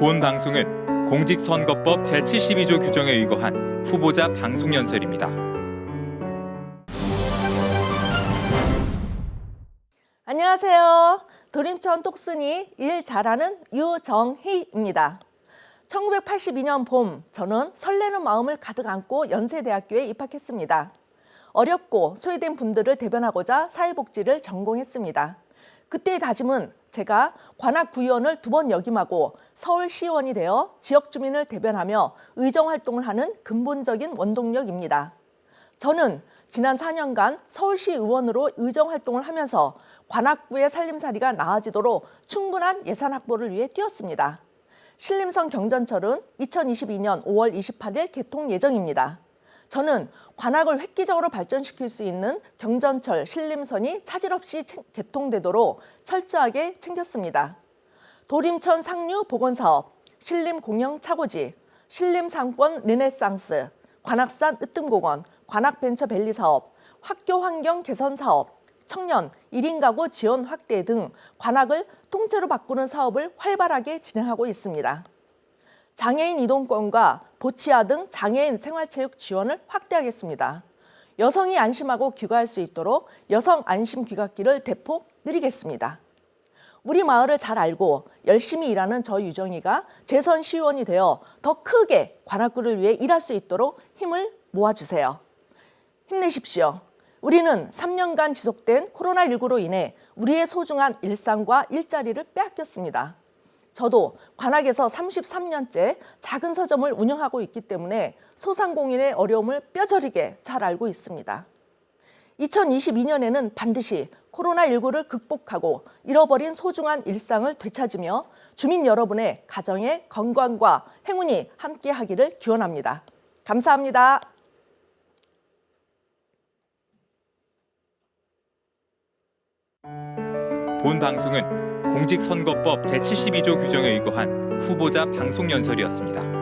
본 방송은 공직선거법 제72조 규정에 의거한 후보자 방송 연설입니다. 안녕하세요. 도림천 톡순이 일 잘하는 유정희입니다. 1982년 봄, 저는 설레는 마음을 가득 안고 연세대학교에 입학했습니다. 어렵고 소외된 분들을 대변하고자 사회복지를 전공했습니다. 그때의 다짐은 제가 관악구의원을 두 번 역임하고 서울시의원이 되어 지역 주민을 대변하며 의정활동을 하는 근본적인 원동력입니다. 저는 지난 4년간 서울시 의원으로 의정 활동을 하면서 관악구의 살림살이가 나아지도록 충분한 예산 확보를 위해 뛰었습니다. 신림성 경전철은 2022년 5월 28일 개통 예정입니다. 저는 관악을 획기적으로 발전시킬 수 있는 경전철 신림선이 차질 없이 체- 개통되도록 철저하게 챙겼습니다. 도림천 상류 보건사업, 신림 공영 차고지, 신림 상권 르네상스, 관악산 으뜸공원, 관악벤처밸리 사업, 학교 환경 개선 사업, 청년 1인 가구 지원 확대 등 관악을 통째로 바꾸는 사업을 활발하게 진행하고 있습니다. 장애인 이동권과 보치아 등 장애인 생활체육 지원을 확대하겠습니다. 여성이 안심하고 귀가할 수 있도록 여성 안심 귀갓길을 대폭 늘리겠습니다. 우리 마을을 잘 알고 열심히 일하는 저 유정이가 재선 시의원이 되어 더 크게 관악구를 위해 일할 수 있도록 힘을 모아주세요. 힘내십시오. 우리는 3년간 지속된 코로나19로 인해 우리의 소중한 일상과 일자리를 빼앗겼습니다. 저도 관악에서 33년째 작은 서점을 운영하고 있기 때문에 소상공인의 어려움을 뼈저리게 잘 알고 있습니다. 2022년에는 반드시 코로나19를 극복하고 잃어버린 소중한 일상을 되찾으며 주민 여러분의 가정의 건강과 행운이 함께하기를 기원합니다. 감사합니다. 본 방송은 공직선거법 제72조 규정에 의거한 후보자 방송 연설이었습니다.